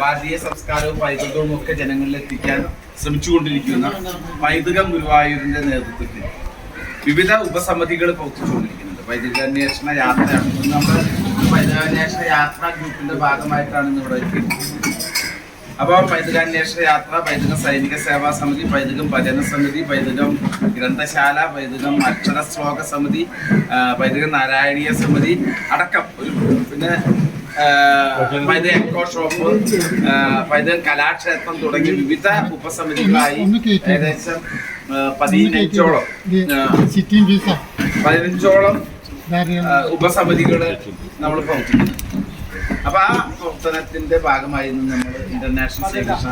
ഭാരതീയ സംസ്കാരവും പൈതൃകവും ഒക്കെ ജനങ്ങളിൽ എത്തിക്കാൻ ശ്രമിച്ചുകൊണ്ടിരിക്കുന്ന പൈതൃകം ഗുരുവായൂരിന്റെ നേതൃത്വത്തിൽ വിവിധ ഉപസമിതികൾ പ്രവർത്തിച്ചുകൊണ്ടിരിക്കുന്നുണ്ട്. പൈതൃകാന്വേഷണ യാത്രയാണ്. നമ്മൾ പൈതൃകാന്വേഷണ യാത്രാ ഗ്രൂപ്പിന്റെ ഭാഗമായിട്ടാണ് ഇന്ന് ഇവിടെ എത്തിയിട്ടുള്ളത് അപ്പോൾ പൈതൃകാന്വേഷണ യാത്ര പൈതൃക സൈനിക സേവാ സമിതി പൈതൃകം ഭജന സമിതി പൈതൃകം ഗ്രന്ഥശാല പൈതൃകം അക്ഷര ശ്ലോക സമിതി പൈതൃക നാരായണീയ സമിതി അടക്കം ഒരു പിന്നെ പൈതൃക എക്കോ ഷോപ്പ് പൈതൃകം കലാക്ഷേത്രം തുടങ്ങിയ വിവിധ ഉപസമിതികളായി ഏകദേശം പതിനഞ്ചോളം പതിനഞ്ചോളം ഉപസമിതികൾ ഉപസമിതികൾ നമ്മൾ പ്രവർത്തിക്കുന്നു. അപ്പൊ ആ പ്രവർത്തനത്തിന്റെ ഭാഗമായി നമ്മൾ ഇന്റർനാഷണൽ ശ്രീകൃഷ്ണ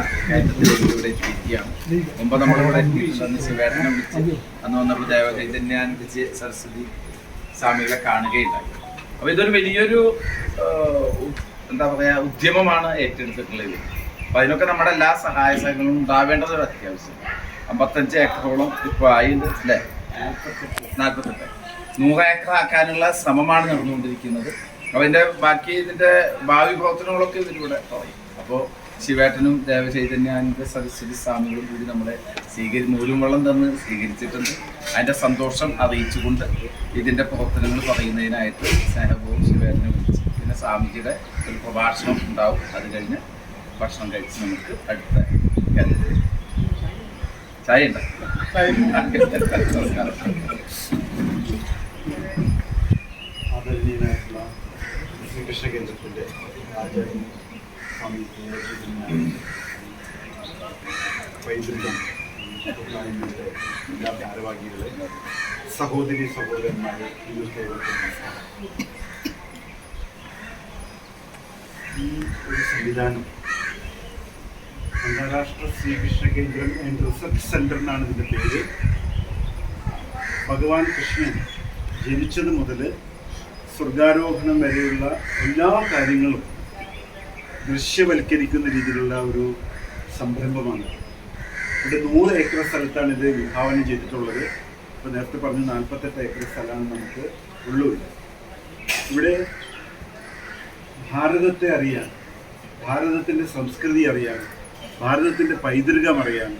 ഇവിടെ എത്തിയിരിക്കുകയാണ്. മുമ്പ് നമ്മളിവിടെ എത്തിയിട്ടുണ്ട് അന്ന് ശിവേട്ടനെ വിളിച്ച് അന്ന് വന്നപ്പോൾ ദേവചൈതന്യാനന്ദിച്ച് സരസ്വതി സ്വാമികളെ കാണുകയുണ്ടായി. അപ്പൊ ഇതൊരു വലിയൊരു എന്താ പറയാ ഉദ്യമമാണ് ഏറ്റെടുത്തിട്ടുള്ളത് അപ്പൊ അതിനൊക്കെ നമ്മുടെ എല്ലാ സഹായ സഹകരണങ്ങളും ഉണ്ടാവേണ്ടത് ഒരു അത്യാവശ്യം. അമ്പത്തഞ്ച് ഏക്കറോളം ഇപ്പൊ ആയിണ്ട് അല്ലേ? നാൽപ്പത്തെട്ട്. നൂറ് ഏക്കർ ആക്കാനുള്ള ശ്രമമാണ് നടന്നുകൊണ്ടിരിക്കുന്നത്. അതിന്റെ ബാക്കി ഇതിന്റെ ഭാവി പ്രവർത്തനങ്ങളൊക്കെ ഇതിലൂടെ പറയും. അപ്പോൾ ശിവേട്ടനും ദേവചൈതന്യാനന്ദ സരസ്വതി സ്വാമികളും കൂടി നമ്മളെ സ്വീകരി നൂലും വെള്ളം തന്ന് സ്വീകരിച്ചിട്ടുണ്ട്. അതിന്റെ സന്തോഷം അറിയിച്ചുകൊണ്ട് ഇതിന്റെ പ്രവർത്തനങ്ങൾ പറയുന്നതിനായിട്ട് സ്നേഹപൂർവം ശിവേട്ടനെ വിളിച്ചു. പിന്നെ സ്വാമിജിയുടെ ഒരു പ്രഭാഷണം ഉണ്ടാവും. അത് കഴിഞ്ഞ് ഭക്ഷണം കഴിച്ച് നമുക്ക് അടുത്ത ചായ ചായ ശ്രീകൃഷ്ണ കേന്ദ്രത്തിന്റെ ആചാര്യൻ എല്ലാ ഭാരവാഹികളെ സഹോദരി സഹോദരന്മാരെ. ഈ ഒരു സംവിധാനം അന്താരാഷ്ട്ര ശ്രീകൃഷ്ണ കേന്ദ്രം ആൻഡ് റിസർച്ച് സെന്റർ എന്നാണ് ഇതിന്റെ പേര് ഭഗവാൻ കൃഷ്ണൻ ജനിച്ചത് മുതൽ സ്വർഗാരോഹണം വരെയുള്ള എല്ലാ കാര്യങ്ങളും ദൃശ്യവൽക്കരിക്കുന്ന രീതിയിലുള്ള ഒരു സംരംഭമാണ്. ഇവിടെ നൂറ് ഏക്കർ സ്ഥലത്താണ് ഇത് വിഭാവനം ചെയ്തിട്ടുള്ളത്. ഇപ്പോൾ നേരത്തെ പറഞ്ഞ നാൽപ്പത്തെട്ട് ഏക്കർ സ്ഥലമാണ് നമുക്ക് ഉള്ളത് ഇവിടെ ഭാരതത്തെ അറിയാൻ ഭാരതത്തിന്റെ സംസ്കൃതി അറിയാൻ ഭാരതത്തിന്റെ പൈതൃകം അറിയാൻ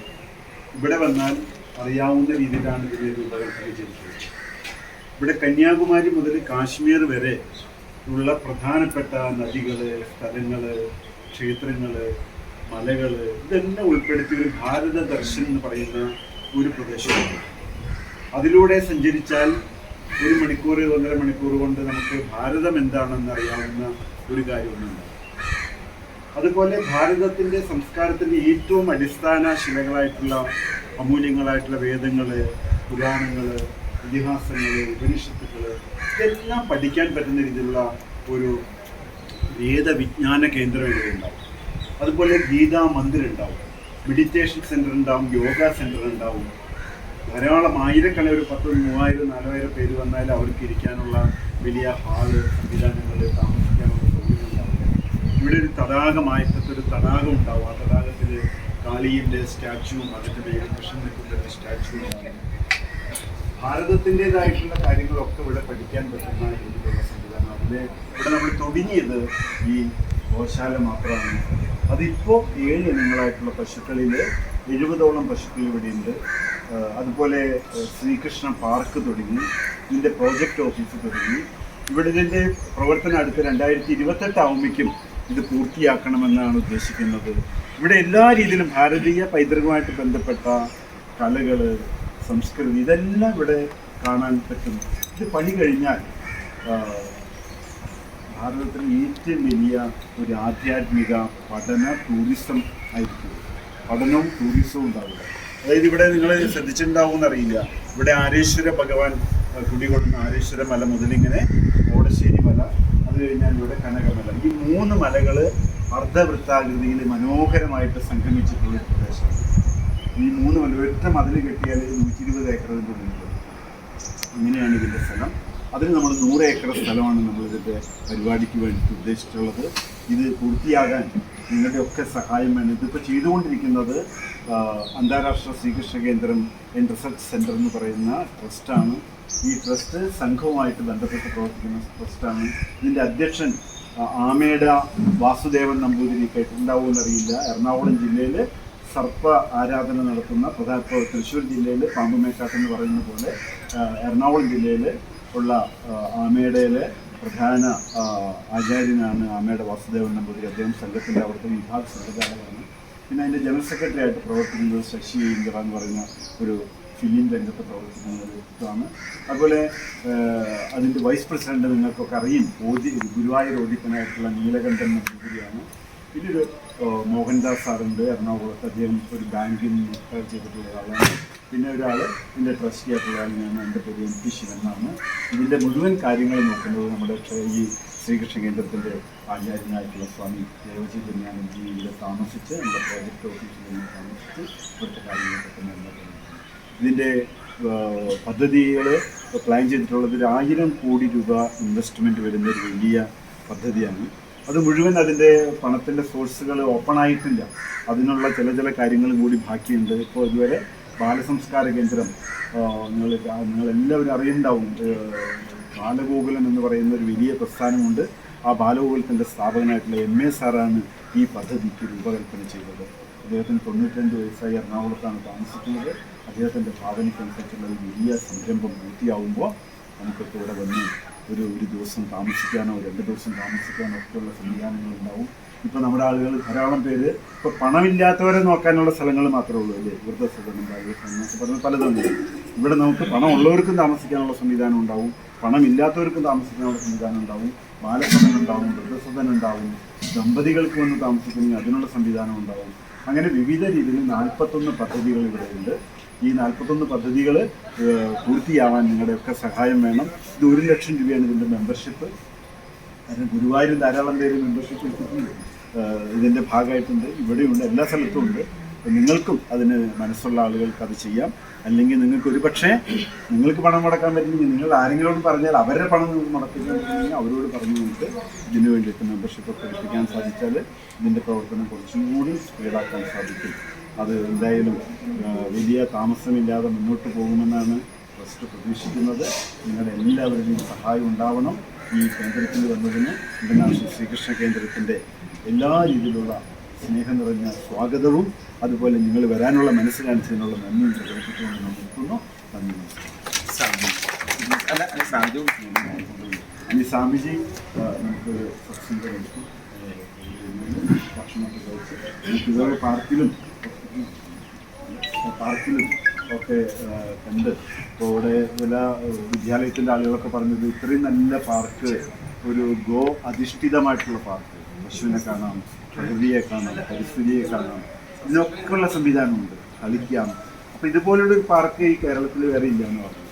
ഇവിടെ വന്നാൽ അറിയാവുന്ന രീതിയിലാണ് ഇതിനെ രൂപകൽപ്പന ചെയ്തിട്ടുള്ളത്. ഇവിടെ കന്യാകുമാരി മുതൽ കാശ്മീർ വരെ ഉള്ള പ്രധാനപ്പെട്ട നദികൾ സ്ഥലങ്ങൾ ക്ഷേത്രങ്ങൾ മലകൾ ഇതെല്ലാം ഉൾപ്പെടുത്തി ഒരു ഭാരത ദർശൻ എന്ന് പറയുന്ന ഒരു പ്രദേശമാണ്. അതിലൂടെ സഞ്ചരിച്ചാൽ ഒരു മണിക്കൂർ ഒന്നര മണിക്കൂർ കൊണ്ട് നമുക്ക് ഭാരതം എന്താണെന്ന് അറിയാവുന്ന ഒരു കാര്യമൊന്നുണ്ട് അതുപോലെ ഭാരതത്തിന്റെ സംസ്കാരത്തിന്റെ ഏറ്റവും അടിസ്ഥാന ശിലകളായിട്ടുള്ള അമൂല്യങ്ങളായിട്ടുള്ള വേദങ്ങൾ പുരാണങ്ങൾ ഇതിഹാസങ്ങൾ ഉപനിഷത്തുകൾ ഇതെല്ലാം പഠിക്കാൻ പറ്റുന്ന രീതിയിലുള്ള ഒരു വേദവിജ്ഞാന കേന്ദ്രം ഇവിടെ ഉണ്ടാവും. അതുപോലെ ഗീതാ മന്ദിർ ഉണ്ടാവും. മെഡിറ്റേഷൻ സെന്റർ ഉണ്ടാവും യോഗ സെന്റർ ഉണ്ടാവും. ധാരാളം ആയിരക്കണക്കിന് ഒരു പത്ത് മൂവായിരം നാലായിരം പേര് വന്നാൽ അവർക്ക് ഇരിക്കാനുള്ള വലിയ ഹാൾ സംവിധാനങ്ങൾ താമസിക്കാനുള്ള സൗകര്യം ഉണ്ടാവില്ല. ഇവിടെ ഒരു തടാകമായിട്ടത്തെ ഒരു തടാകം ഉണ്ടാവും. ആ തടാകത്തിൽ കാളിയുടെ സ്റ്റാച്ചുവും അതിന്റെ പേര് കൃഷ്ണൻ നിൽക്കുന്ന സ്റ്റാച്ചുവും ഉണ്ടാവും ഭാരതത്തിന്റെതായിട്ടുള്ള കാര്യങ്ങളൊക്കെ ഇവിടെ പഠിക്കാൻ പറ്റുന്ന രീതിയിലുള്ള സംവിധാനം. അതിലെ ഇവിടെ നമ്മൾ തുടങ്ങിയത് ഈ ഗോശാല മാത്രമാണ്. അതിപ്പോൾ ഏഴ് ഇനങ്ങളായിട്ടുള്ള പശുക്കളിൽ എഴുപതോളം പശുക്കൾ ഇവിടെയുണ്ട്. അതുപോലെ ശ്രീകൃഷ്ണ പാർക്ക് തുടങ്ങി ഇതിന്റെ പ്രോജക്റ്റ് ഓഫീസ് തുടങ്ങി. ഇവിടെ ഇതിന്റെ പ്രവർത്തനം അടുത്ത് രണ്ടായിരത്തി ഇരുപത്തെട്ട് ആവുമ്പോഴേക്കും ഇത് പൂർത്തിയാക്കണമെന്നാണ് ഉദ്ദേശിക്കുന്നത്. ഇവിടെ എല്ലാ രീതിയിലും ഭാരതീയ പൈതൃകമായിട്ട് ബന്ധപ്പെട്ട കലകൾ സംസ്കൃതി ഇതെല്ലാം ഇവിടെ കാണാൻ പറ്റും. ഇത് പണി കഴിഞ്ഞാൽ ഭാരതത്തിൽ ഏറ്റവും വലിയ ഒരു ആധ്യാത്മിക പഠന ടൂറിസം ആയിരിക്കും. പഠനവും ടൂറിസവും ഉണ്ടാവില്ല അതായത് ഇവിടെ നിങ്ങൾ ശ്രദ്ധിച്ചിട്ടുണ്ടാവും അറിയില്ല. ഇവിടെ ആരേശ്വര ഭഗവാൻ കുടികൊള്ളുന്ന ആരേശ്വര മല മുതലിങ്ങനെ ഓടശ്ശേരി മല അത് കഴിഞ്ഞാൽ ഇവിടെ കനകമല. ഈ മൂന്ന് മലകൾ അർദ്ധവൃത്താകൃതിയിൽ മനോഹരമായിട്ട് സംഗമിച്ചിട്ടുള്ള പ്രദേശമാണ്. ഈ മൂന്ന് മല ഒറ്റ മതിൽ കെട്ടിയാൽ നൂറ്റി ഇരുപത് ഏക്കറിന്റെ ഉള്ളിൽ ഇങ്ങനെയാണ് ഇതിന്റെ സ്ഥലം. അതിന് നമ്മൾ നൂറ് ഏക്കർ സ്ഥലമാണ് നമ്മൾ ഇതിന്റെ പരിപാടിക്ക് വേണ്ടിയിട്ട് ഉദ്ദേശിച്ചിട്ടുള്ളത്. ഇത് പൂർത്തിയാകാൻ നിങ്ങളുടെ ഒക്കെ സഹായം വേണം. ഇതിപ്പോൾ ചെയ്തുകൊണ്ടിരിക്കുന്നത് അന്താരാഷ്ട്ര ശ്രീകൃഷ്ണ കേന്ദ്രം ആൻഡ് റിസർച്ച് എന്ന് പറയുന്ന ട്രസ്റ്റാണ് ഈ ട്രസ്റ്റ് സംഘവുമായിട്ട് ബന്ധപ്പെട്ട് പ്രവർത്തിക്കുന്ന ട്രസ്റ്റാണ് ഇതിന്റെ അധ്യക്ഷൻ ആമേട വാസുദേവൻ നമ്പൂതിരി കേട്ടിട്ടുണ്ടാവുമെന്നറിയില്ല എറണാകുളം ജില്ലയിൽ സർപ്പ ആരാധന നടത്തുന്ന പ്രധാന ഇപ്പോൾ തൃശ്ശൂർ ജില്ലയിൽ പാമ്പുമേക്കാട്ട് എന്ന് പറയുന്ന പോലെ എറണാകുളം ജില്ലയിൽ ഉള്ള ആമേടയിലെ പ്രധാന ആചാര്യനാണ് ആമയുടെ വാസുദേവൻ നമ്പൂതിരി. അദ്ദേഹം സംഘത്തിന്റെ അവിടുത്തെ വിഭാഗ സംഘചാലകമാണ് പിന്നെ അതിന്റെ ജനറൽ സെക്രട്ടറി ആയിട്ട് പ്രവർത്തിക്കുന്നത് ശശി ഇന്ദിറ എന്ന് പറയുന്ന ഒരു ഫിലിം രംഗത്ത് പ്രവർത്തിക്കുന്ന ഒരു വ്യക്തിത്വമാണ് അതുപോലെ അതിന്റെ വൈസ് പ്രസിഡന്റ് നിങ്ങൾക്കൊക്കെ അറിയും ഓതി ഗുരുവായൂർ ഓദ്യത്തിനായിട്ടുള്ള നീലകണ്ഠൻ നമ്പൂതിരിയാണ്. പിന്നെ ഒരു ഏഹ്, മോഹൻദാസ് സാറുണ്ട് എറണാകുളത്ത് അദ്ദേഹം ഒരു ബാങ്കിൽ റിട്ടയർ ചെയ്തിട്ടുള്ള ഒരാളാണ്. പിന്നെ ഒരാൾ ഇതിന്റെ ട്രസ്റ്റി ആയിട്ടുള്ള ഞാൻ എന്റെ പേര് എം പി ശിവനാണ് ഇതിന്റെ മുഴുവൻ കാര്യങ്ങൾ നോക്കുന്നത് നമ്മുടെ ഈ ശ്രീകൃഷ്ണ കേന്ദ്രത്തിന്റെ ആചാര്യനായിട്ടുള്ള സ്വാമി ദേവജി തന്നെയാണ് ഇവിടെ താമസിച്ച് നമ്മുടെ പ്രോജക്റ്റ് ഓഫീസിൽ നിന്ന് താമസിച്ച് ഇവിടുത്തെ കാര്യങ്ങളൊക്കെ നിർമ്മിക്കുന്നത് ഇതിന്റെ പദ്ധതികൾ പ്ലാൻ ചെയ്തിട്ടുള്ളത് ഒരു ആയിരം കോടി രൂപ ഇൻവെസ്റ്റ്മെന്റ് വരുന്ന ഒരു വലിയ പദ്ധതിയാണ്. അത് മുഴുവൻ അതിന്റെ പണത്തിന്റെ സോഴ്സുകൾ ഓപ്പൺ ആയിട്ടില്ല. അതിനുള്ള ചില ചില കാര്യങ്ങൾ കൂടി ബാക്കിയുണ്ട്. ഇപ്പോൾ ഇതുവരെ ബാലസംസ്കാര കേന്ദ്രം നിങ്ങൾ നിങ്ങളെല്ലാവരും അറിയുന്നുണ്ടാവും. ബാലഗോകുലം എന്ന് പറയുന്ന ഒരു വലിയ പ്രസ്ഥാനമുണ്ട്. ആ ബാലഗോകുലത്തിന്റെ സ്ഥാപകനായിട്ടുള്ള എം എ സാറാണ് ഈ പദ്ധതിക്ക് രൂപകൽപ്പന ചെയ്തത്. അദ്ദേഹത്തിന് തൊണ്ണൂറ്റഞ്ച് വയസ്സായി എറണാകുളത്താണ് താമസിക്കുന്നത്. അദ്ദേഹത്തിന്റെ ഭാവനയ്ക്കനുസരിച്ചുള്ള ഒരു വലിയ സംരംഭം പൂർത്തിയാവുമ്പോൾ നമുക്കൊക്കെ ഇവിടെ വന്ന്. ഒരു ഒരു ദിവസം താമസിക്കാനോ രണ്ട് ദിവസം താമസിക്കാനോ ഒക്കെയുള്ള സംവിധാനങ്ങൾ ഉണ്ടാവും ഇപ്പം നമ്മുടെ ആളുകൾ ധാരാളം പേര് ഇപ്പോൾ പണമില്ലാത്തവരെ നോക്കാനുള്ള സ്ഥലങ്ങൾ മാത്രമേ ഉള്ളൂ അല്ലേ? വൃദ്ധസദനം എന്നൊക്കെ പറഞ്ഞ പലതും ഇവിടെ നമുക്ക് പണം ഉള്ളവർക്കും താമസിക്കാനുള്ള സംവിധാനം ഉണ്ടാവും. പണമില്ലാത്തവർക്കും താമസിക്കാനുള്ള സംവിധാനം ഉണ്ടാവും. ബാലസദനം ഉണ്ടാവും വൃദ്ധസദനം ഉണ്ടാവും ദമ്പതികൾക്ക് വന്ന് താമസിക്കണമെങ്കിൽ അതിനുള്ള സംവിധാനം ഉണ്ടാവും. അങ്ങനെ വിവിധ രീതിയിൽ നാൽപ്പത്തൊന്ന് പദ്ധതികൾ ഇവിടെയുണ്ട്. ഈ നാൽപ്പത്തൊന്ന് പദ്ധതികൾ പൂർത്തിയാവാൻ നിങ്ങളുടെയൊക്കെ സഹായം വേണം. ഇത് ഒരു ലക്ഷം രൂപയാണ് ഇതിന്റെ മെമ്പർഷിപ്പ് കാരണം ഗുരുവായൂർ ധാരാളം പേര് മെമ്പർഷിപ്പ് എടുത്തിട്ടുണ്ട്. ഇതിന്റെ ഭാഗമായിട്ടുണ്ട്. ഇവിടെയുണ്ട് എല്ലാ സ്ഥലത്തും ഉണ്ട്. നിങ്ങൾക്കും അതിന് മനസ്സുള്ള ആളുകൾക്ക് അത് ചെയ്യാം. അല്ലെങ്കിൽ നിങ്ങൾക്ക് ഒരു പക്ഷേ നിങ്ങൾക്ക് പണം മുടക്കാൻ പറ്റില്ലെങ്കിൽ നിങ്ങൾ ആരെങ്കിലും പറഞ്ഞാൽ അവരുടെ പണം നിങ്ങൾക്ക് അവരോട് പറഞ്ഞു നിങ്ങൾക്ക് ഇതിന് വേണ്ടിയിട്ട് മെമ്പർഷിപ്പ് പ്രകടിപ്പിക്കാൻ സാധിച്ചാൽ ഇതിന്റെ പ്രവർത്തനം കുറച്ചും കൂടി സ്പീഡാക്കാൻ സാധിക്കും. അത് എന്തായാലും വലിയ താമസമില്ലാതെ മുന്നോട്ട് പോകുമെന്നാണ് ട്രസ്റ്റ് പ്രതീക്ഷിക്കുന്നത് നിങ്ങളുടെ എല്ലാവരുടെയും സഹായം ഉണ്ടാവണം ഈ കേന്ദ്രത്തിൽ വന്നതിന് ഇന്റർനാഷണൽ ശ്രീകൃഷ്ണ കേന്ദ്രത്തിന്റെ എല്ലാ രീതിയിലുള്ള സ്നേഹം നിറഞ്ഞ സ്വാഗതവും അതുപോലെ നിങ്ങൾ വരാനുള്ള മനസ്സ് കാണിച്ചതിനുള്ള നന്ദിയും പ്രകടിപ്പിച്ചുകൊണ്ട് നമ്മൾ നിൽക്കുന്നു നന്ദി നമസ്കാരം സ്വാമിജി നമുക്ക് എടുക്കും ഭക്ഷണമൊക്കെ കഴിച്ച് നമുക്ക് പാർക്കിലും പാർക്കിലും ഒക്കെ കണ്ട് ഇപ്പോൾ ഇവിടെ ചില വിദ്യാലയത്തിന്റെ ആളുകളൊക്കെ പറഞ്ഞത് ഇത്രയും നല്ല പാർക്ക് ഒരു ഗോ അധിഷ്ഠിതമായിട്ടുള്ള പാർക്ക്. പശുവിനെ കാണാം പ്രകൃതിയെ കാണാം പരിസ്ഥിതിയെ കാണാം. ഇതിനൊക്കെയുള്ള സംവിധാനമുണ്ട്. കളിക്കാം. അപ്പോൾ ഇതുപോലുള്ള ഒരു പാർക്ക് ഈ കേരളത്തിൽ വേറെ ഇല്ല എന്ന് പറഞ്ഞു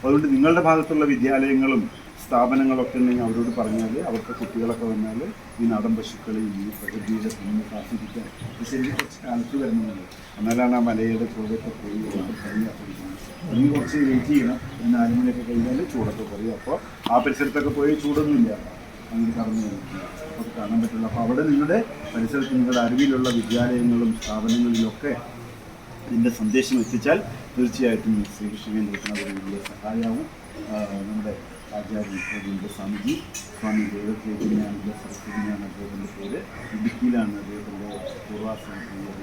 അതുകൊണ്ട് നിങ്ങളുടെ ഭാഗത്തുള്ള വിദ്യാലയങ്ങളും സ്ഥാപനങ്ങളൊക്കെ ഉണ്ടെങ്കിൽ അവരോട് പറഞ്ഞാൽ അവർക്ക് കുട്ടികളൊക്കെ വന്നാൽ ഈ നാടൻ പശുക്കളെ ഈ പ്രകൃതിയുടെ ഭംഗി ആസ്വദിക്കാൻ അത് ശരി കുറച്ച് കാലത്ത് വരുന്നുണ്ട്. എന്നാലാണ് ആ മലയുടെ ചൂടൊക്കെ പോയി ഭംഗി ഇനി കുറച്ച് വെയിറ്റ് ചെയ്യണം. ഒരു നാല് മണിയൊക്കെ കഴിഞ്ഞാൽ ചൂടൊക്കെ കുറയും അപ്പോൾ ആ പരിസരത്തൊക്കെ പോയി ചൂടൊന്നുമില്ല. അങ്ങനെ കടന്നു അപ്പോൾ കാണാൻ പറ്റില്ല. അപ്പോൾ അവിടെ നിങ്ങളുടെ പരിസരത്ത് നിങ്ങളുടെ അറിവിലുള്ള വിദ്യാലയങ്ങളും സ്ഥാപനങ്ങളിലൊക്കെ ഇതിന്റെ സന്ദേശം എത്തിച്ചാൽ തീർച്ചയായിട്ടും ശ്രീകൃഷ്ണ കേന്ദ്രത്തിന് അതൊരു വലിയ സഹായമാവും നമ്മുടെ ആചാര്യ ഗോവിന്ദ സ്വാമിജി സ്വാമി ദേവചൈതന്യാനന്ദ സരസ്വതിയാണ് അദ്ദേഹത്തിന്റെ പേര് ഇടുക്കിയിലാണ് അദ്ദേഹത്തിന്റെ പൂർവാശ്രമത്തിന്റെ